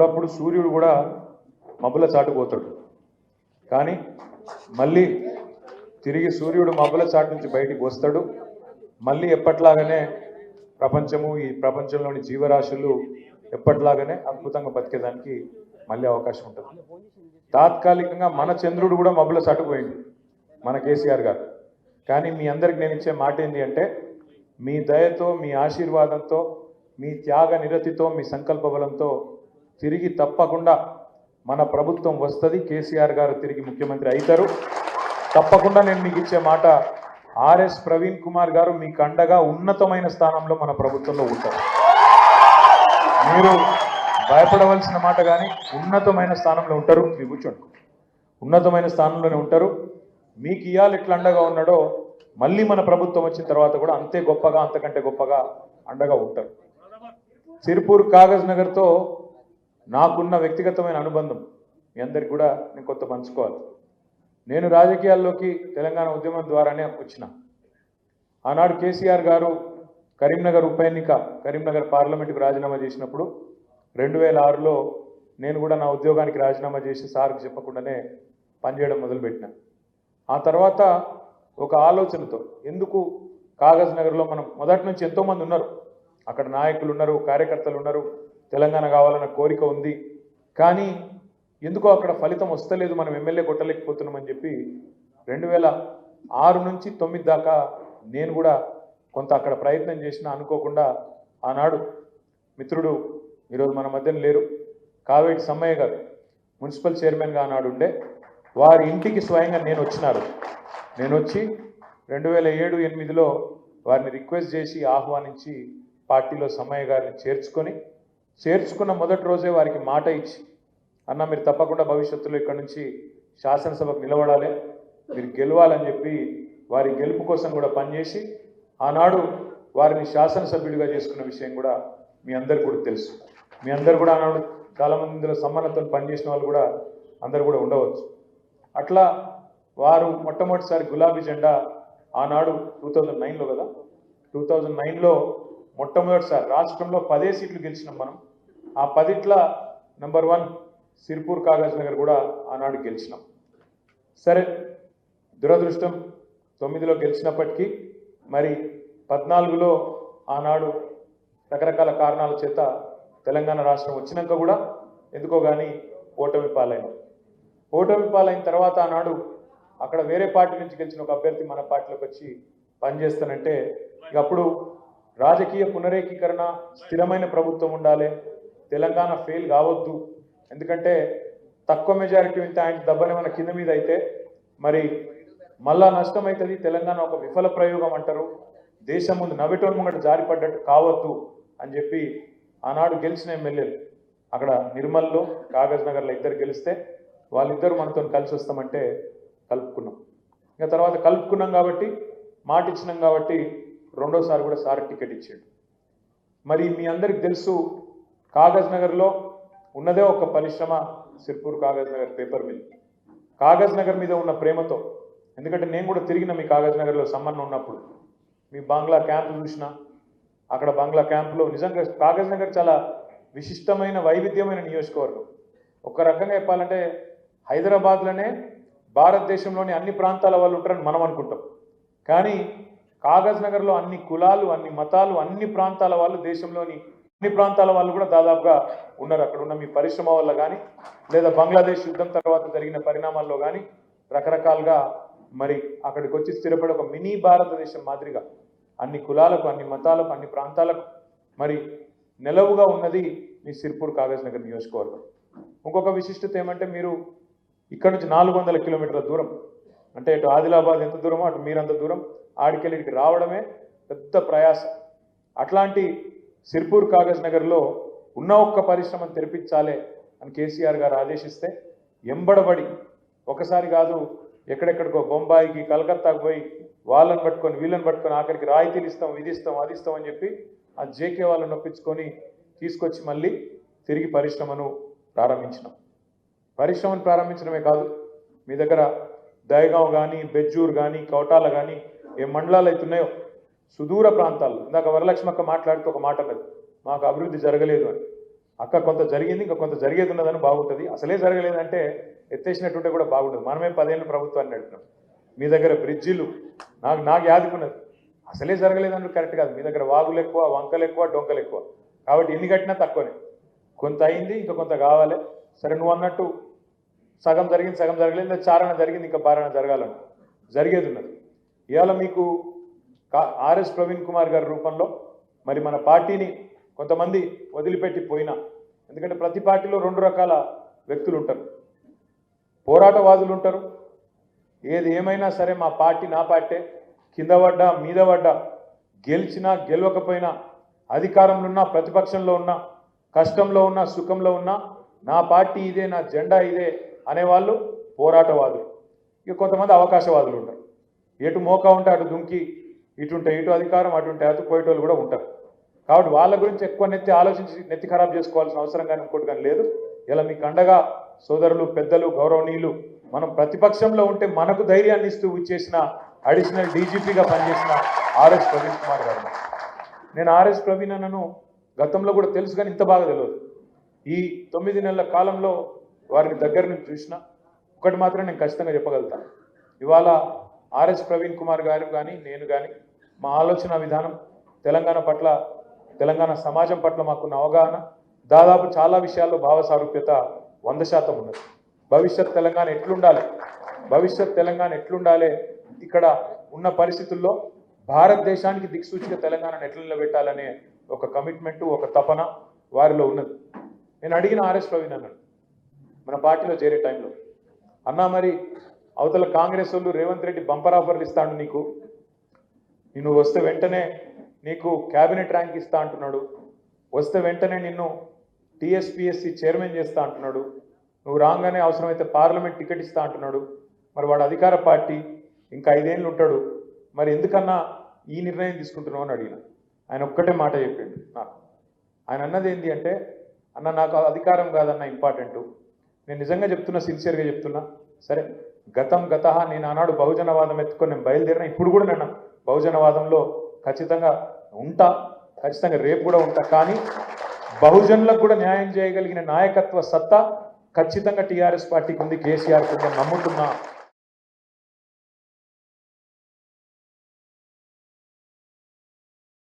అప్పుడప్పుడు సూర్యుడు కూడా మబ్బుల చాటుపోతాడు కానీ మళ్ళీ తిరిగి సూర్యుడు మబ్బుల చాటు నుంచి బయటికి వస్తాడు. మళ్ళీ ఎప్పట్లాగానే ప్రపంచము ఈ ప్రపంచంలోని జీవరాశులు ఎప్పట్లాగానే అద్భుతంగా బతికేదానికి మళ్ళీ అవకాశం ఉంటుంది. తాత్కాలికంగా మన చంద్రుడు కూడా మబ్బుల చాటుపోయింది మన కేసీఆర్ గారు. కానీ మీ అందరికి నేను ఇచ్చే మాట ఏంటి అంటే మీ దయతో మీ ఆశీర్వాదంతో మీ త్యాగ నిరతితో మీ సంకల్ప బలంతో తిరిగి తప్పకుండా మన ప్రభుత్వం వస్తుంది. కేసీఆర్ గారు తిరిగి ముఖ్యమంత్రి అవుతారు తప్పకుండా నేను మీకు ఇచ్చే మాట ఆర్ఎస్ ప్రవీణ్ కుమార్ గారు మీకు అండగా ఉన్నతమైన స్థానంలో మన ప్రభుత్వంలో ఉంటారు. మీరు భయపడవలసిన మాట కానీ ఉన్నతమైన స్థానంలో ఉంటారు. మీరు కూర్చోండి. ఉన్నతమైన స్థానంలోనే ఉంటారు. మీకు ఇవాళ ఎట్లా అండగా ఉన్నాడో మళ్ళీ మన ప్రభుత్వం వచ్చిన తర్వాత కూడా అంతే గొప్పగా అంతకంటే గొప్పగా అండగా ఉంటారు. సిరిపూర్ కాగజ్ నగర్తో నాకున్న వ్యక్తిగతమైన అనుబంధం మీ అందరికి కూడా నేను కొత్త పంచుకోవాలి. నేను రాజకీయాల్లోకి తెలంగాణ ఉద్యమం ద్వారానే వచ్చిన. ఆనాడు కేసీఆర్ గారు కరీంనగర్ ఉప ఎన్నిక కరీంనగర్ పార్లమెంటుకు రాజీనామా చేసినప్పుడు రెండు వేల ఆరులో నేను కూడా నా ఉద్యోగానికి రాజీనామా చేసి సార్కి చెప్పకుండానే పనిచేయడం మొదలుపెట్టిన. ఆ తర్వాత ఒక ఆలోచనతో ఎందుకు కాగజ్ నగర్లో మనం మొదటి నుంచి ఎంతోమంది ఉన్నారు. అక్కడ నాయకులు ఉన్నారు కార్యకర్తలు ఉన్నారు తెలంగాణ కావాలన్న కోరిక ఉంది. కానీ ఎందుకో అక్కడ ఫలితం వస్తలేదు మనం ఎమ్మెల్యే కొట్టలేకపోతున్నామని చెప్పి రెండు వేల ఆరు నుంచి తొమ్మిది దాకా నేను కూడా కొంత అక్కడ ప్రయత్నం చేసిన అనుకోకుండా ఆనాడు మిత్రుడు ఈరోజు మన మధ్యన లేరు. కావేటి సమ్మయ్య గారు మున్సిపల్ చైర్మన్గా ఆనాడు ఉండే. వారి ఇంటికి స్వయంగా నేను వచ్చినారు నేను వచ్చి రెండు వేల ఏడు ఎనిమిదిలో వారిని రిక్వెస్ట్ చేసి ఆహ్వానించి పార్టీలో సమ్మయ్య గారిని చేర్చుకొని చేర్చుకున్న మొదటి రోజే వారికి మాట ఇచ్చి అన్న మీరు తప్పకుండా భవిష్యత్తులో ఇక్కడ నుంచి శాసనసభకు నిలబడాలి. మీరు గెలవాలని చెప్పి వారి గెలుపు కోసం కూడా పనిచేసి ఆనాడు వారిని శాసనసభ్యుడిగా చేసుకున్న విషయం కూడా మీ అందరికి కూడా తెలుసు. మీ అందరు కూడా ఆనాడు చాలామంది ఇందులో సమానతను పనిచేసిన వాళ్ళు కూడా అందరు కూడా ఉండవచ్చు. అట్లా వారు మొట్టమొదటిసారి గులాబీ జెండా ఆనాడు టూ థౌజండ్ నైన్లో కదా టూ థౌజండ్ నైన్లో మొట్టమొదటిసారి రాష్ట్రంలో పదే సీట్లు గెలిచినాం మనం. ఆ పదిట్ల నెంబర్ వన్ సిర్పూర్ కాగజ్ నగర్ కూడా ఆనాడు గెలిచినాం. సరే దురదృష్టం తొమ్మిదిలో గెలిచినప్పటికీ మరి పద్నాలుగులో ఆనాడు రకరకాల కారణాల చేత తెలంగాణ రాష్ట్రం వచ్చినాక కూడా ఎందుకో కానీ ఓటమి పాలైన ఓటమి పాలైన తర్వాత ఆనాడు అక్కడ వేరే పార్టీ నుంచి గెలిచిన ఒక అభ్యర్థి మన పార్టీలోకి వచ్చి పనిచేస్తానంటే ఇక అప్పుడు రాజకీయ పునరేకీకరణ స్థిరమైన ప్రభుత్వం ఉండాలి తెలంగాణ ఫెయిల్ కావద్దు. ఎందుకంటే తక్కువ మెజారిటీ ఉంటే ఆయన దెబ్బనేమన్నా కింద మీద అయితే మరి మళ్ళా నష్టం అవుతుంది తెలంగాణ ఒక విఫల ప్రయోగం అంటారు. దేశం ముందు నవ్వటం ముంగట జారిపడ్డట్టు కావద్దు అని చెప్పి ఆనాడు గెలిచిన ఎమ్మెల్యేలు అక్కడ నిర్మల్లో కాగజ్ నగర్లో ఇద్దరు గెలిస్తే వాళ్ళిద్దరు మనతో కలిసి వస్తామంటే కలుపుకున్నాం. ఇంకా తర్వాత కలుపుకున్నాం కాబట్టి మాట ఇచ్చినాం కాబట్టి రెండోసారి కూడా సార్ టికెట్ ఇచ్చాడు. మరి మీ అందరికి తెలుసు కాగజ్ నగర్లో ఉన్నదే ఒక పరిశ్రమ సిర్పూర్ కాగజ్ నగర్ పేపర్ మిల్. కాగజ్ నగర్ మీద ఉన్న ప్రేమతో ఎందుకంటే నేను కూడా తిరిగిన మీ కాగజ్ నగర్లో సమ్మన్న ఉన్నప్పుడు. మీ బంగ్లా క్యాంప్ చూసిన అక్కడ బంగ్లా క్యాంపులో నిజంగా కాగజ్ నగర్ చాలా విశిష్టమైన వైవిధ్యమైన నియోజకవర్గం. ఒక రకంగా చెప్పాలంటే హైదరాబాద్లోనే భారతదేశంలోని అన్ని ప్రాంతాల వాళ్ళు ఉంటారని మనం అనుకుంటాం. కానీ కాగజ్ నగర్లో అన్ని కులాలు అన్ని మతాలు అన్ని ప్రాంతాల వాళ్ళు దేశంలోని అన్ని ప్రాంతాల వాళ్ళు కూడా దాదాపుగా ఉన్నారు అక్కడ ఉన్న మీ పరిశ్రమ వల్ల కానీ లేదా బంగ్లాదేశ్ యుద్ధం తర్వాత జరిగిన పరిణామాల్లో కానీ రకరకాలుగా మరి అక్కడికి వచ్చి స్థిరపడి ఒక మినీ భారతదేశం మాదిరిగా అన్ని కులాలకు అన్ని మతాలకు అన్ని ప్రాంతాలకు మరి నెలవుగా ఉన్నది మీ సిర్పూర్ కాగజ్ నగర్ నియోజకవర్గం. ఇంకొక విశిష్టత ఏమంటే మీరు ఇక్కడ నుంచి నాలుగు వందల కిలోమీటర్ల దూరం అంటే ఇటు ఆదిలాబాద్ ఎంత దూరమో అటు మీరంత దూరం ఆడికెళ్ళి రావడమే పెద్ద ప్రయాసం. అట్లాంటి సిర్పూర్ కాగజ్ నగర్లో ఉన్న ఒక్క పరిశ్రమను తెరిపించాలే అని కేసీఆర్ గారు ఆదేశిస్తే ఎంబడబడి ఒకసారి కాదు ఎక్కడెక్కడికో బొంబాయికి కలకత్తాకు పోయి వాళ్ళని పట్టుకొని వీళ్ళని పట్టుకొని ఆఖరికి రాయితీలు ఇస్తాం విధిస్తాం ఇస్తాం అది ఇస్తాం అని చెప్పి ఆ జేకే వాళ్ళని నొప్పించుకొని తీసుకొచ్చి మళ్ళీ తిరిగి పరిశ్రమను ప్రారంభించినాం. పరిశ్రమను ప్రారంభించడమే కాదు మీ దగ్గర దయగావ్ కానీ బెజ్జూర్ కానీ కౌటాల కానీ ఏ మండలాలు అవుతున్నాయో సుదూర ప్రాంతాల్లో. ఇందాక వరలక్ష్మక్క మాట్లాడుతూ ఒక మాట అన్నది మాకు అభివృద్ధి జరగలేదు అని. అక్క కొంత జరిగింది ఇంకా కొంత జరిగేది ఉన్నదని బాగుంటుంది. అసలే జరగలేదంటే ఎత్తేసినట్టుంటే కూడా బాగుంటుంది. మనమే పదేళ్ళు ప్రభుత్వాన్ని నడిపినాం. మీ దగ్గర బ్రిడ్జిలు నాకు నాకు యాదుకున్నది అసలే జరగలేదంటే కరెక్ట్ కాదు. మీ దగ్గర వాగులు ఎక్కువ వంకలు ఎక్కువ డొంకలు ఎక్కువ. కాబట్టి ఎన్ని కట్టినా తక్కువనే. కొంత అయింది ఇంకా కొంత కావాలి. సరే నువ్వు అన్నట్టు సగం జరిగింది సగం జరగలేదు. చారణ జరిగింది ఇంకా బారణ జరగాలను జరిగేది ఉన్నది. ఇవాళ మీకు ఆర్ఎస్ ప్రవీణ్ కుమార్ గారి రూపంలో మరి మన పార్టీని కొంతమంది వదిలిపెట్టి పోయినా. ఎందుకంటే ప్రతి పార్టీలో రెండు రకాల వ్యక్తులు ఉంటారు. పోరాటవాదులు ఉంటారు. ఏది ఏమైనా సరే మా పార్టీ నా పార్టీ కింద పడ్డా మీద పడ్డా గెలిచినా గెలవకపోయినా అధికారంలో ఉన్నా ప్రతిపక్షంలో ఉన్నా కష్టంలో ఉన్నా సుఖంలో ఉన్నా నా పార్టీ ఇదే నా జెండా ఇదే అనేవాళ్ళు పోరాటవాదులు. ఇక కొంతమంది అవకాశవాదులు ఉంటారు. ఎటు మోకా ఉంటే అటు దుంకి ఇటుంటే ఇటు అధికారం అటువంటి ఉంటే పోయేటోళ్ళు కూడా ఉంటారు. కాబట్టి వాళ్ళ గురించి ఎక్కువ నెత్తి ఆలోచించి నెత్తి ఖరాబ్ చేసుకోవాల్సిన అవసరం కానీ ఇంకోటి కానీ లేదు. ఇలా మీకు అండగా సోదరులు పెద్దలు గౌరవనీయులు మనం ప్రతిపక్షంలో ఉంటే మనకు ధైర్యాన్ని ఇస్తూ ఇచ్చేసిన అడిషనల్ డీజీపీగా పనిచేసిన ఆర్ఎస్ ప్రవీణ్ కుమార్ గారు. నేను ఆర్ఎస్ ప్రవీణ్ అన్నను గతంలో కూడా తెలుసు కానీ ఇంత బాగా తెలియదు. ఈ తొమ్మిది నెలల కాలంలో వారిని దగ్గర నుంచి చూసిన ఒకటి మాత్రం నేను ఖచ్చితంగా చెప్పగలుగుతాను. ఇవాళ ఆర్ఎస్ ప్రవీణ్ కుమార్ గారు కానీ నేను కానీ మా ఆలోచన విధానం తెలంగాణ పట్ల తెలంగాణ సమాజం పట్ల మాకున్న అవగాహన దాదాపు చాలా విషయాల్లో భావ సారూప్యత వంద శాతం ఉన్నది. భవిష్యత్ తెలంగాణ ఎట్లుండాలి? భవిష్యత్ తెలంగాణ ఎట్లుండాలి? ఇక్కడ ఉన్న పరిస్థితుల్లో భారతదేశానికి దిక్సూచిగా తెలంగాణను ఎట్లా నిలబెట్టాలనే ఒక కమిట్మెంట్ ఒక తపన వారిలో ఉన్నది. నేను అడిగిన ఆర్ఎస్ ప్రవీణ్ అన్నాడు మన పార్టీలో చేరే టైంలో అన్నా మరి అవతల కాంగ్రెస్ వాళ్ళు రేవంత్ రెడ్డి బంపర్ ఆఫర్లు ఇస్తాడు నీకు నిన్ను వస్తే వెంటనే నీకు క్యాబినెట్ ర్యాంక్ ఇస్తా అంటున్నాడు. వస్తే వెంటనే నిన్ను టీఎస్పిఎస్సి చైర్మన్ చేస్తా అంటున్నాడు. నువ్వు రాగానే అవసరమైతే పార్లమెంట్ టికెట్ ఇస్తా అంటున్నాడు. మరి వాడు అధికార పార్టీ ఇంకా ఐదేళ్ళు ఉంటాడు. మరి ఎందుకన్నా ఈ నిర్ణయం తీసుకుంటున్నావు అని అడిగిన. ఆయన ఒక్కటే మాట చెప్పిండు నాకు. ఆయన అన్నది ఏంటి అంటే అన్న నాకు అధికారం కాదన్న ఇంపార్టెంట్. నేను నిజంగా చెప్తున్నా సిన్సియర్గా చెప్తున్నా. సరే గతం గత నేను ఆనాడు బహుజనవాదం ఎత్తుకొని నేను బయలుదేరిన ఇప్పుడు కూడా నేను బహుజనవాదంలో ఖచ్చితంగా ఉంటా ఖచ్చితంగా రేపు కూడా ఉంటా కానీ బహుజనులకు కూడా న్యాయం చేయగలిగిన నాయకత్వ సత్తా ఖచ్చితంగా టీఆర్ఎస్ పార్టీకి ఉంది. కేసీఆర్కు ఉందని నమ్ముతున్నా.